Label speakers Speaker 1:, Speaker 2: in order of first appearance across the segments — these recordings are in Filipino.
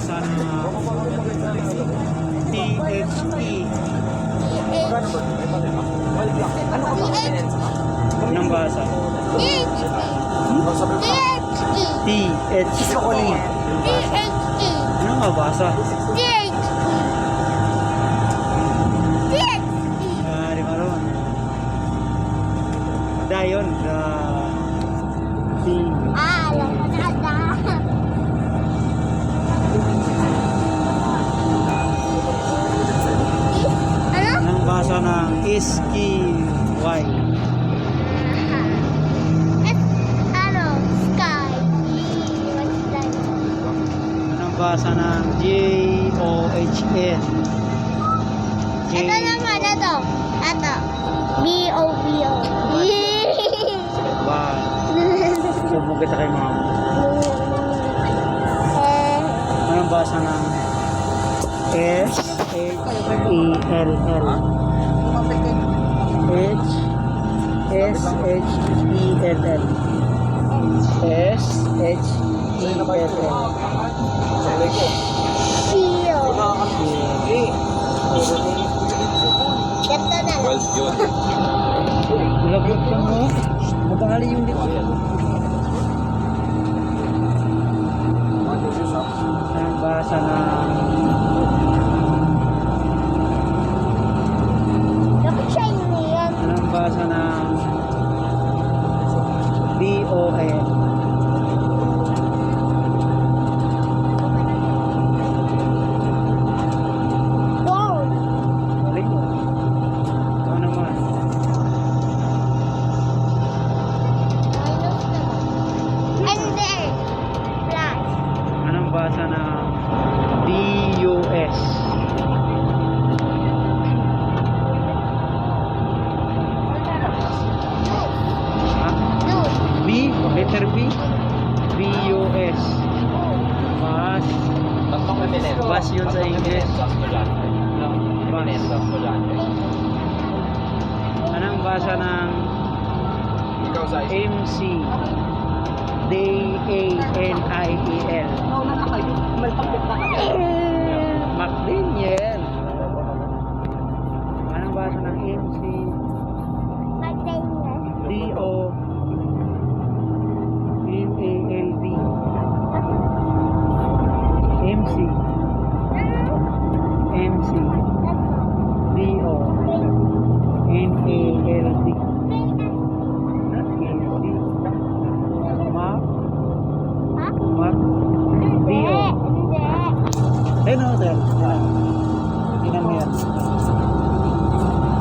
Speaker 1: basa na T-H-E. Anong basa? T-H-E. Ano nga basa? Ah, ng Iski Y? Anong basa ng J-O-H-N? J...
Speaker 2: Ito naman, ito. Ito. B-O-B-O.
Speaker 1: Ba? Subok kita kay mama. Anong basa ng S-H-E-L-L? H S H E L L S H E L L.
Speaker 2: Ito na lang.
Speaker 1: Lagot ka mo. Mabali yung dito. Ang basa ng
Speaker 2: Dapat siya yun yan.
Speaker 1: anong basa ng B O N
Speaker 2: Doon.
Speaker 1: Balik mo. Ikaw naman.
Speaker 2: Minus naman. And there. Plus.
Speaker 1: Basa ng B U S Ha? B? Letter B? B U S Bas. Bas yun sa English. Anong basa ng MC? 我们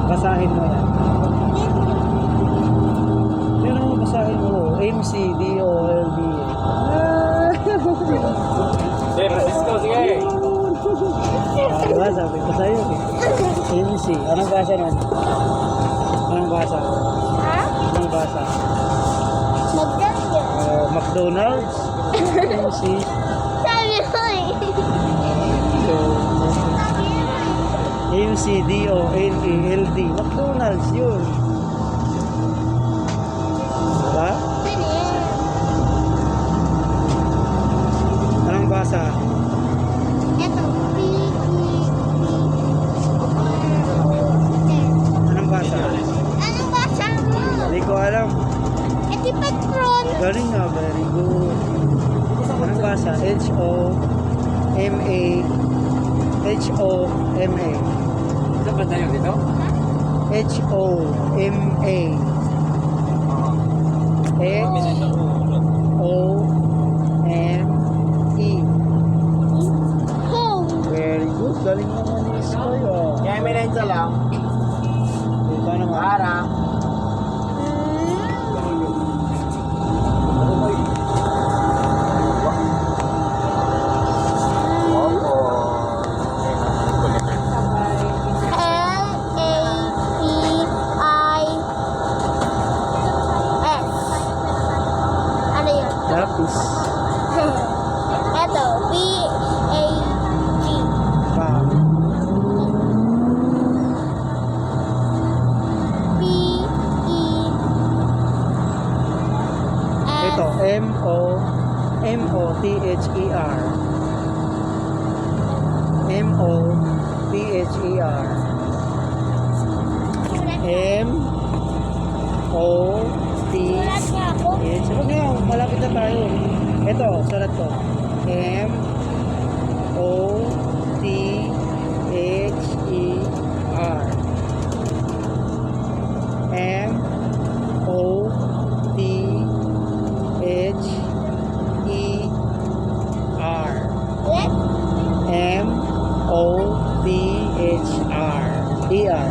Speaker 1: Basahin mo yan. Yun o, basahin mo. MC, D-O-L-D. Ah, diba? Sabi ko sa'yo eh. MC. Anong basa nun? Anong basa?
Speaker 2: Ha?
Speaker 1: Anong basa?
Speaker 2: Magdaniel.
Speaker 1: Uh, McDonald's? MC.
Speaker 2: Sabi ko eh.
Speaker 1: So,
Speaker 2: Sabi ko eh.
Speaker 1: MC, D-O-N-A-L-D. McDonald's yun. Diba?
Speaker 2: Ano?
Speaker 1: Anong basa?
Speaker 2: Ito. P.
Speaker 1: Anong basa?
Speaker 2: Anong basa mo?
Speaker 1: Hindi ko alam.
Speaker 2: Eh, di patron.
Speaker 1: Galing nga, very good. Anong basa? H-O-M-A H-O-M-A
Speaker 3: Saan ba tayo dito?
Speaker 1: H-O-M-A H-O-M-E M-O-T-H-E-R M-O-T-H-E-R. M-O-T-H.
Speaker 2: ako.
Speaker 1: Huwag na, malapit na tayo. Ito, sulat ko. M O T H E R. M O T H E R.
Speaker 2: Let
Speaker 1: M O T H R. E R.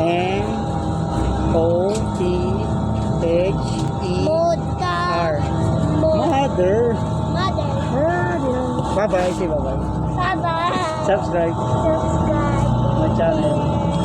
Speaker 1: M O T H E. R.
Speaker 2: Mo-
Speaker 1: Mother.
Speaker 2: Mother.
Speaker 1: Bye bye. Say bye bye.
Speaker 2: Bye-bye.
Speaker 1: Subscribe
Speaker 2: Subscribe.
Speaker 1: my channel.